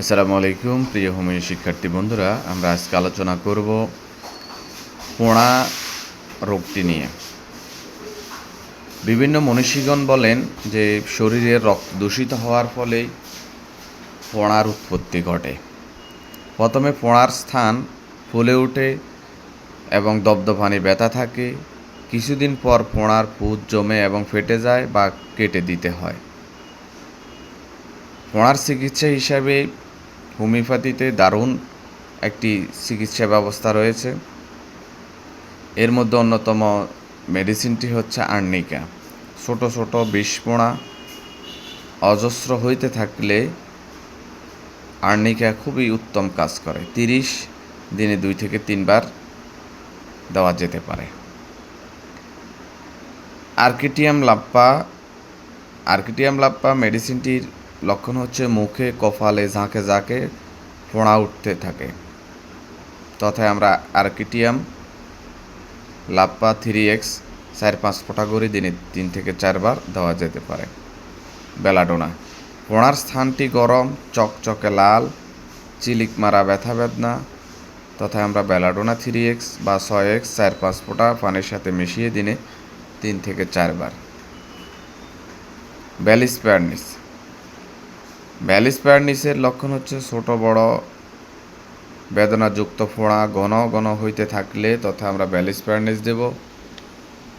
আসসালামু আলাইকুম, প্রিয় হোমিও শিক্ষার্থী বন্ধুরা, আমরা আজকে আলোচনা করব পোড়া রোগটি নিয়ে। বিভিন্ন মনীষীগণ বলেন যে শরীরের রক্ত দূষিত হওয়ার ফলে পোড়ার উৎপত্তি ঘটে। প্রথমে পোড়ার স্থান ফুলে ওঠে এবং দপদপানি ব্যথা থাকে। কিছুদিন পর পোড়ার পুঁজ জমে এবং ফেটে যায় বা কেটে দিতে হয়। পোড়ার চিকিৎসা হিসাবে হোমিওপ্যাথিতে দারুণ একটি চিকিৎসা ব্যবস্থা রয়েছে। এর মধ্যে অন্যতম মেডিসিনটি হচ্ছে আর্নিকা। ছোট ছোট বিষ পোড়া অজস্র হইতে থাকলে আর্নিকা খুবই উত্তম কাজ করে। তিরিশ দিনে দুই থেকে তিনবার দেওয়া যেতে পারে। আর্কিটিয়াম লাপ্পা আর্কিটিয়াম লাপ্পা মেডিসিনটির লক্ষণ হচ্ছে মুখে, কপালে ঝাঁকে ঝাঁকে ফোঁড়া উঠতে থাকে। তথায় আমরা আর্কিটিয়াম, লাপ্পা থ্রি এক্স চার পাঁচ ফোঁটা করে দিনে তিন থেকে চারবার দেওয়া যেতে পারে। বেলাডোনা। ফোঁড়ার স্থানটি গরম, চকচকে লাল, চিলিক মারা ব্যথা বেদনা। তথা আমরা বেলাডোনা থ্রি এক্স বা ছয় এক্স চার পাঁচ ফোঁটা পানির সাথে মিশিয়ে দিনে তিন থেকে চারবার। ব্যালিসপ্যারনিস ব্যালিসপ্যারনিসের লক্ষণ হচ্ছে ছোট, বড়, বেদনাযুক্ত ফোঁড়া, ঘন ঘন হইতে থাকলে তথা আমরা ব্যালিসপ্যারনিস দেব।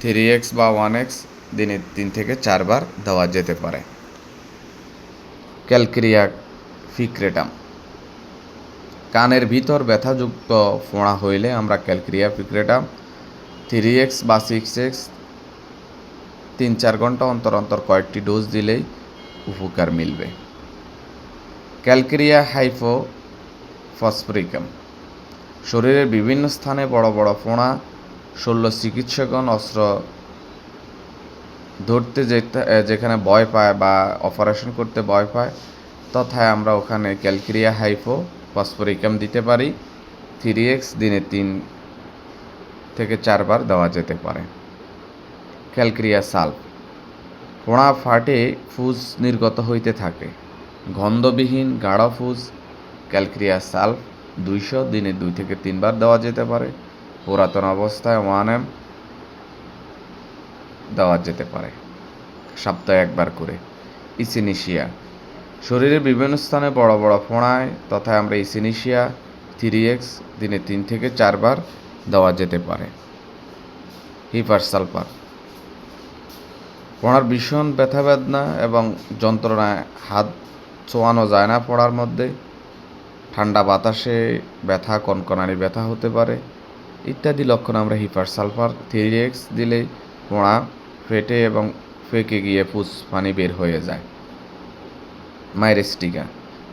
থ্রি এক্স বা ওয়ান এক্স দিনে তিন থেকে চারবার দেওয়া যেতে পারে। ক্যালক্রিয়া ফিক্রেটাম। কানের ভিতর ব্যথাযুক্ত ফোঁড়া হইলে আমরা ক্যালক্রিয়া ফিক্রেটাম। থ্রি এক্স বা সিক্স এক্স তিন চার ঘণ্টা অন্তর অন্তর কয়েকটি ডোজ দিলেই উপকার মিলবে। ক্যালকেরিয়া হাইফো ফসফরিকাম শরীরের বিভিন্ন স্থানে বড় বড় ফোঁড়া, শল্য চিকিৎসকগণ অস্ত্র ধরতে যেখানে ভয় পায় বা অপারেশন করতে ভয় পায়, তথায় আমরা ওখানে ক্যালকেরিয়া হাইফো ফসফরিকাম দিতে পারি। থ্রি এক্স দিনে তিন থেকে চারবার দেওয়া যেতে পারে। ক্যালকেরিয়া সাল্প ফোঁড়া ফাটে ফুজ নির্গত হইতে থাকে। গন্ধবিহীন গাঢ় ফুজ, ক্যালক্রিয়া সালফ দুইশো দিনে দুই থেকে তিনবার দেওয়া যেতে পারে। পুরাতন অবস্থায় ওয়ান এম দেওয়া যেতে পারে। সপ্তাহে একবার করে। ইসিনিশিয়া। শরীরের বিভিন্ন স্থানে বড় বড় ফোঁড়ায় তথা আমরা ইসিনিশিয়া থ্রি এক্স দিনে তিন থেকে চারবার দেওয়া যেতে পারে। হিপার সালফার ফোঁড়ার ভীষণ ব্যথা বেদনা এবং যন্ত্রণায় হাত ছোঁয়ানো যায় না পড়ার মধ্যে। ঠান্ডা বাতাসে ব্যথা কনকনানি ব্যথা হতে পারে। ইত্যাদি লক্ষণ আমরা হিপার সালফার থ্রি এক্স দিলেই পোড়া ফেটে এবং ফেঁকে গিয়ে ফুস পানি বের হয়ে যায়। মাইরেস্টিকা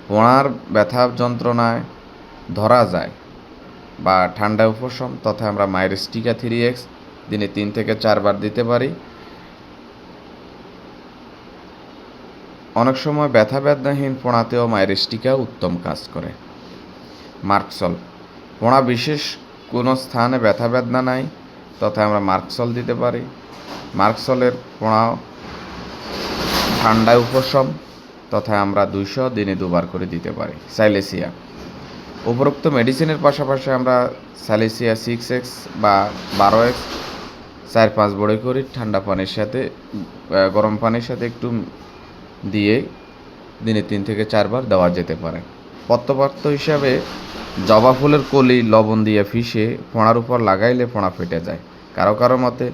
পোড়ার ব্যথা যন্ত্রণায় ধরা যায় বা ঠান্ডা উপশম তথা আমরা মাইরেস্টিকা থ্রি এক্স দিনে তিন থেকে চারবার দিতে পারি। অনেক সময় ব্যথা বেদনাহীন পোড়াতেও মাইরেস্টিকা উত্তম কাজ করে। মার্কসল। পোড়া বিশেষ কোনো স্থানে ব্যথা বেদনা নাই তথা আমরা মার্কসল দিতে পারি। মার্কসলের পোড়া ঠান্ডায় উপশম তথা আমরা দুইশো দিনে দুবার করে দিতে পারি। সাইলেসিয়া উপরোক্ত মেডিসিনের পাশাপাশি আমরা স্যালেসিয়া সিক্স এক্স বা বারো এক্স চার পাঁচ বড়ি করি ঠান্ডা পানির সাথে গরম পানির সাথে একটু দিয়ে দিনে তিন থেকে চারবার দেওয়া যেতে পারে। পত্রপাত্র হিসাবে জবা ফুলের কলি, লবণ দিয়ে ফিসে ফোঁড়ার উপর লাগাইলে ফোঁড়া ফেটে যায়। কারও কারও মতে